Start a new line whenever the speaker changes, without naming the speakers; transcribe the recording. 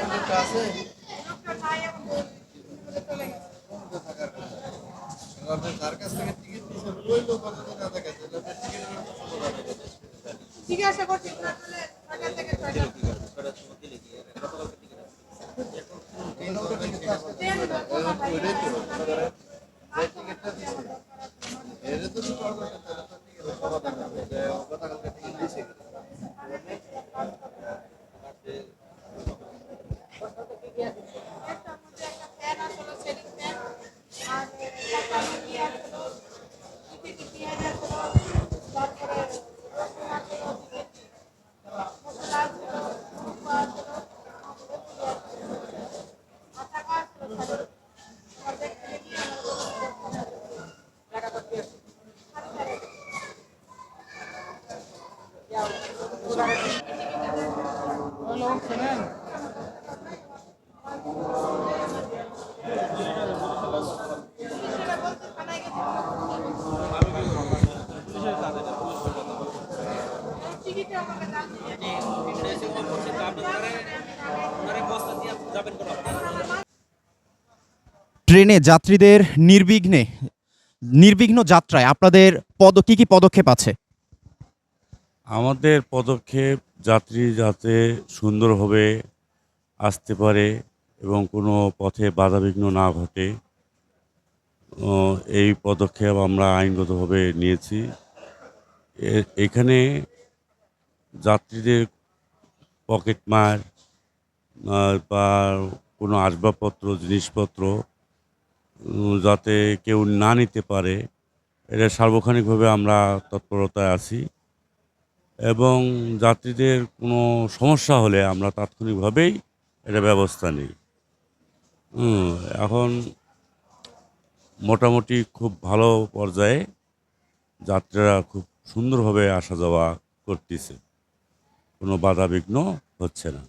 লোকটা আছে যার কাছ থেকে টিকিট নিয়েছেন ওই লোক না না।
জিজ্ঞাসা করছি
লোকটা টিকিট
ট্রেনে যাত্রীদের নির্বিঘ্নে নির্বিঘ্ন যাত্রায় আপনাদের পদ কি কি পদক্ষেপ আছে?
আমাদের পদক্ষেপ যাত্রী যাতে সুন্দরভাবে আসতে পারে এবং কোনো পথে বাধাবিঘ্ন না ঘটে এই পদক্ষেপ আমরা আইনগতভাবে নিয়েছি। এখানে যাত্রীদের পকেটমার আহ, বা কোনো আসবাবপত্র জিনিসপত্র যাতে কেউ না নিতে পারে এটা সার্বক্ষণিকভাবে আমরা তৎপরতায় আছি। এবং যাত্রীদের কোনো সমস্যা হলে আমরা তাৎক্ষণিকভাবেই এটা ব্যবস্থা নিই। এখন মোটামুটি খুব ভালো পর্যায়ে যাত্রীরা খুব সুন্দরভাবে আসা যাওয়া করতেছে। কোনো বাধা বিঘ্ন হচ্ছে না।